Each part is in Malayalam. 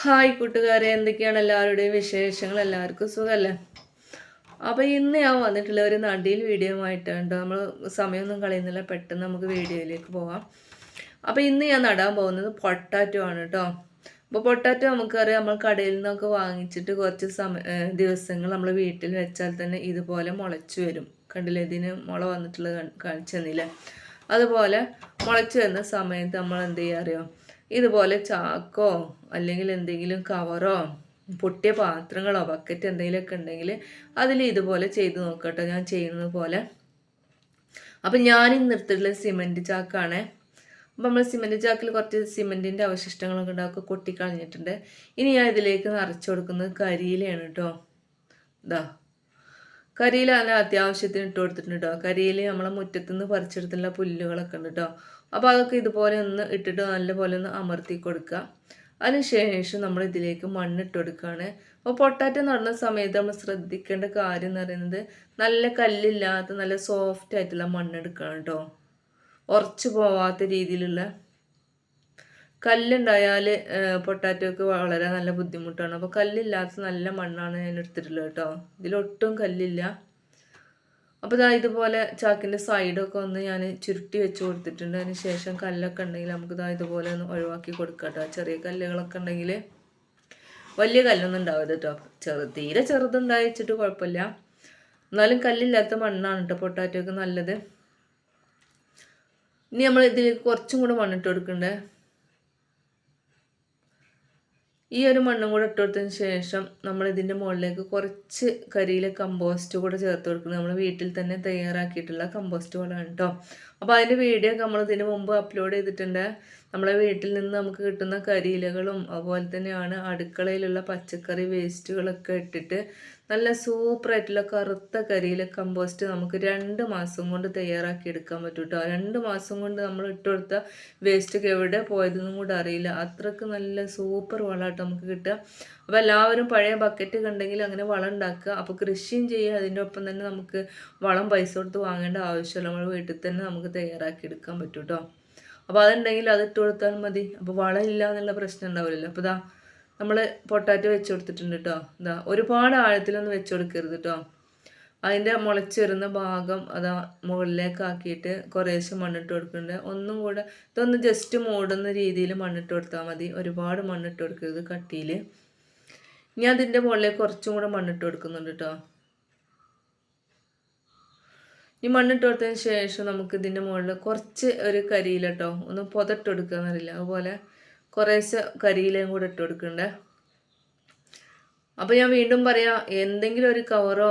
ഹായ് കൂട്ടുകാരെ എന്തൊക്കെയാണ് എല്ലാവരുടെയും വിശേഷങ്ങൾ? എല്ലാവർക്കും സുഖമല്ലേ അപ്പോൾ ഇന്ന് ഞാൻ വന്നിട്ടുള്ള ഒരു നടിയിൽ വീഡിയോ ആയിട്ടാണ് കേട്ടോ നമ്മൾ സമയമൊന്നും കളയുന്നില്ല. പെട്ടെന്ന് നമുക്ക് വീഡിയോയിലേക്ക് പോവാം. അപ്പോൾ ഇന്ന് ഞാൻ നടാൻ പോകുന്നത് പൊട്ടാറ്റോ ആണ് കേട്ടോ അപ്പോൾ പൊട്ടാറ്റോ നമുക്കറിയാം നമ്മൾ കടയിൽ നിന്നൊക്കെ വാങ്ങിച്ചിട്ട് കുറച്ച് സമയ ദിവസങ്ങൾ നമ്മൾ വീട്ടിൽ വെച്ചാൽ തന്നെ ഇതുപോലെ മുളച്ചു വരും. കണ്ടില്ലേ? ഇതിന് മുള വന്നിട്ടുള്ള കാണിച്ചു തന്നില്ലേ? അതുപോലെ മുളച്ചു വരുന്ന സമയത്ത് നമ്മൾ എന്ത് ചെയ്യുക അറിയോ? ഇതുപോലെ ചാക്കോ അല്ലെങ്കിൽ എന്തെങ്കിലും കവറോ പൊട്ടിയ പാത്രങ്ങളോ ബക്കറ്റ് എന്തെങ്കിലുമൊക്കെ ഉണ്ടെങ്കിൽ അതിൽ ഇതുപോലെ ചെയ്ത് നോക്കട്ടോ. ഞാൻ ചെയ്യുന്നത് പോലെ. അപ്പം ഞാൻ ഇന്ന് എടുത്തിട്ടുള്ള സിമെന്റ് ചാക്കാണ്. അപ്പം നമ്മൾ സിമെന്റ് ചാക്കിൽ കുറച്ച് സിമെന്റിന്റെ അവശിഷ്ടങ്ങളൊക്കെ ഉണ്ടാക്കുക കൊട്ടിക്കളഞ്ഞിട്ടുണ്ട്. ഇനി ഞാൻ ഇതിലേക്ക് നിറച്ചു കൊടുക്കുന്നത് കരിയിലയാണ് കേട്ടോ. ഇതാ കരിയില നല്ല അത്യാവശ്യത്തിന് ഇട്ട് കൊടുത്തിട്ടുണ്ട് കേട്ടോ കരിയില നമ്മളെ മുറ്റത്തു നിന്ന് പറിച്ചെടുത്തുള്ള പുല്ലുകളൊക്കെ ഉണ്ട് കേട്ടോ അപ്പോൾ അതൊക്കെ ഇതുപോലെ ഒന്ന് ഇട്ടിട്ട് നല്ലപോലെ ഒന്ന് അമർത്തി കൊടുക്കുക. അതിനുശേഷം നമ്മൾ ഇതിലേക്ക് മണ്ണിട്ട് കൊടുക്കുകയാണ്. അപ്പോൾ പൊട്ടാറ്റോ നടുന്ന സമയത്ത് നമ്മൾ ശ്രദ്ധിക്കേണ്ട കാര്യം എന്ന് പറയുന്നത് നല്ല കല്ലില്ലാത്ത നല്ല സോഫ്റ്റ് ആയിട്ടുള്ള മണ്ണെടുക്കണം കേട്ടോ ഉറച്ചു പോവാത്ത രീതിയിലുള്ള കല്ലുണ്ടായാൽ പൊട്ടാറ്റോക്ക് വളരെ നല്ല ബുദ്ധിമുട്ടാണ്. അപ്പോൾ കല്ലില്ലാത്ത നല്ല മണ്ണാണ് ഞാൻ എടുത്തിട്ടുള്ളത് കേട്ടോ. ഇതിലൊട്ടും കല്ലില്ല. അപ്പോൾ ഇതാ ഇതുപോലെ ചാക്കിന്റെ സൈഡൊക്കെ ഒന്ന് ഞാൻ ചുരുട്ടി വെച്ച് കൊടുത്തിട്ടുണ്ട്. അതിന് ശേഷം കല്ലൊക്കെ ഉണ്ടെങ്കിൽ നമുക്ക് ഇതാ ഇതുപോലെ ഒന്ന് ഒഴിവാക്കി കൊടുക്കാം കേട്ടോ. ചെറിയ കല്ലുകളൊക്കെ ഉണ്ടെങ്കിൽ വലിയ കല്ലൊന്നും ഉണ്ടാവരുത് കേട്ടോ. ചെറു തീരെ ചെറുതുണ്ടായി വെച്ചിട്ട് കുഴപ്പമില്ല. എന്നാലും കല്ലില്ലാത്ത മണ്ണാണ് കേട്ടോ പൊട്ടാറ്റോക്ക് നല്ലത്. ഇനി നമ്മൾ ഇതിലേക്ക് കുറച്ചും കൂടെ മണ്ണിട്ട് കൊടുക്കണ്ടേ? ഈ ഒരു മണ്ണും കൂടെ ഇട്ട് കൊടുത്തതിന് ശേഷം നമ്മൾ ഇതിന്റെ മുകളിലേക്ക് കുറച്ച് കരിയിലെ കമ്പോസ്റ്റ് കൂടെ ചേർത്ത് കൊടുക്കുന്നത്. നമ്മൾ വീട്ടിൽ തന്നെ തയ്യാറാക്കിയിട്ടുള്ള കമ്പോസ്റ്റ് വളമാണ് കേട്ടോ അപ്പോൾ അതിന്റെ വീഡിയോ ഒക്കെ നമ്മൾ ഇതിന് മുമ്പ് അപ്ലോഡ് ചെയ്തിട്ടുണ്ട്. നമ്മളെ വീട്ടിൽ നിന്ന് നമുക്ക് കിട്ടുന്ന കരിയിലകളും അതുപോലെ തന്നെയാണ് അടുക്കളയിലുള്ള പച്ചക്കറി വേസ്റ്റുകളൊക്കെ ഇട്ടിട്ട് നല്ല സൂപ്പറായിട്ടുള്ള കറുത്ത കരിയില കമ്പോസ്റ്റ് നമുക്ക് രണ്ട് മാസം കൊണ്ട് തയ്യാറാക്കി എടുക്കാൻ പറ്റും കേട്ടോ രണ്ട് മാസം കൊണ്ട് നമ്മൾ ഇട്ട് കൊടുത്ത വേസ്റ്റൊക്കെ എവിടെ പോയതെന്നും കൂടെ അറിയില്ല. അത്രയ്ക്ക് നല്ല സൂപ്പർ വളമായിട്ട് നമുക്ക് കിട്ടുക. അപ്പോൾ എല്ലാവരും പഴയ ബക്കറ്റ് കണ്ടെങ്കിൽ അങ്ങനെ വളം ഉണ്ടാക്കുക. അപ്പോൾ കൃഷിയും ചെയ്യുക. അതിന്റെ ഒപ്പം തന്നെ നമുക്ക് വളം പൈസ കൊടുത്ത് വാങ്ങേണ്ട ആവശ്യമില്ല. നമ്മൾ വീട്ടിൽ തന്നെ നമുക്ക് തയ്യാറാക്കി എടുക്കാൻ പറ്റും കേട്ടോ അപ്പോൾ അതുണ്ടെങ്കിൽ അത് ഇട്ട് കൊടുത്താൽ മതി. അപ്പോൾ വളം ഇല്ല എന്നുള്ള പ്രശ്നം ഉണ്ടാവില്ലല്ലോ. അപ്പോൾ ഇതാ നമ്മൾ പൊട്ടാറ്റോ വെച്ച് കൊടുത്തിട്ടുണ്ട് കേട്ടോ ഇതാ ഒരുപാട് ആഴത്തിലൊന്നും വെച്ച് കൊടുക്കരുത് കേട്ടോ അതിന്റെ മുളച്ച് വരുന്ന ഭാഗം അതാ മുകളിലേക്ക് ആക്കിയിട്ട് കുറേശ്ശെ മണ്ണിട്ട് കൊടുക്കുന്നുണ്ട്. ഒന്നും കൂടെ ഇതൊന്ന് ജസ്റ്റ് മൂടുന്ന രീതിയിൽ മണ്ണിട്ട് കൊടുത്താൽ മതി. ഒരുപാട് മണ്ണിട്ട് കൊടുക്കരുത് കട്ടിയിൽ ഇനി അതിന്റെ മുകളിലേക്ക് കുറച്ചും കൂടെ മണ്ണിട്ട് കൊടുക്കുന്നുണ്ട് കേട്ടോ ഈ മണ്ണിട്ട് കൊടുത്തതിന് ശേഷം നമുക്ക് ഇതിന്റെ മുകളിൽ കുറച്ച് ഒരു കരിയില കേട്ടോ ഒന്ന് പുതട്ട് എന്നറിയില്ല അതുപോലെ കുറേശ്ശെ കരിയിലയും കൂടെ ഇട്ട് കൊടുക്കണ്ടേ അപ്പോൾ ഞാൻ വീണ്ടും പറയാം എന്തെങ്കിലും ഒരു കവറോ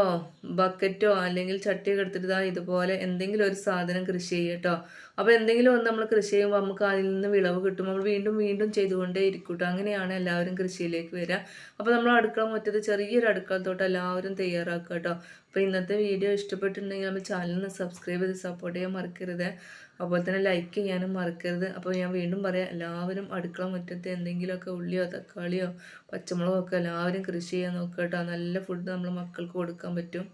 ബക്കറ്റോ അല്ലെങ്കിൽ ചട്ടിയൊക്കെ എടുത്തിട്ട് ഇതാ ഇതുപോലെ എന്തെങ്കിലും ഒരു സാധനം കൃഷി ചെയ്യുക കേട്ടോ അപ്പോൾ എന്തെങ്കിലും ഒന്ന് നമ്മൾ കൃഷി ചെയ്യുമ്പോൾ നമുക്ക് അതിൽ നിന്ന് വിളവ് കിട്ടും. നമ്മൾ വീണ്ടും വീണ്ടും ചെയ്തുകൊണ്ടേ ഇരിക്കൂട്ടോ അങ്ങനെയാണ് എല്ലാവരും കൃഷിയിലേക്ക് വരിക അപ്പോൾ നമ്മൾ അടുക്കള മുറ്റത്ത് ചെറിയൊരു അടുക്കള തോട്ടം എല്ലാവരും തയ്യാറാക്കുക കേട്ടോ അപ്പോൾ ഇന്നത്തെ വീഡിയോ ഇഷ്ടപ്പെട്ടിട്ടുണ്ടെങ്കിൽ നമ്മൾ ചാനലിന് സബ്സ്ക്രൈബ് ചെയ്ത് സപ്പോർട്ട് ചെയ്യാൻ മറക്കരുത്. അതുപോലെ തന്നെ ലൈക്ക് ചെയ്യാനും മറക്കരുത്. അപ്പോൾ ഞാൻ വീണ്ടും പറയാം എല്ലാവരും അടുക്കള മുറ്റത്ത് എന്തെങ്കിലുമൊക്കെ ഉള്ളിയോ തക്കാളിയോ പച്ചമുളകോ ഒക്കെ എല്ലാവരും കൃഷി ചെയ്യാൻ നോക്കുക കേട്ടോ. നല്ല ഫുഡ് നമ്മൾ മക്കൾക്ക് കൊടുക്കാൻ പറ്റും.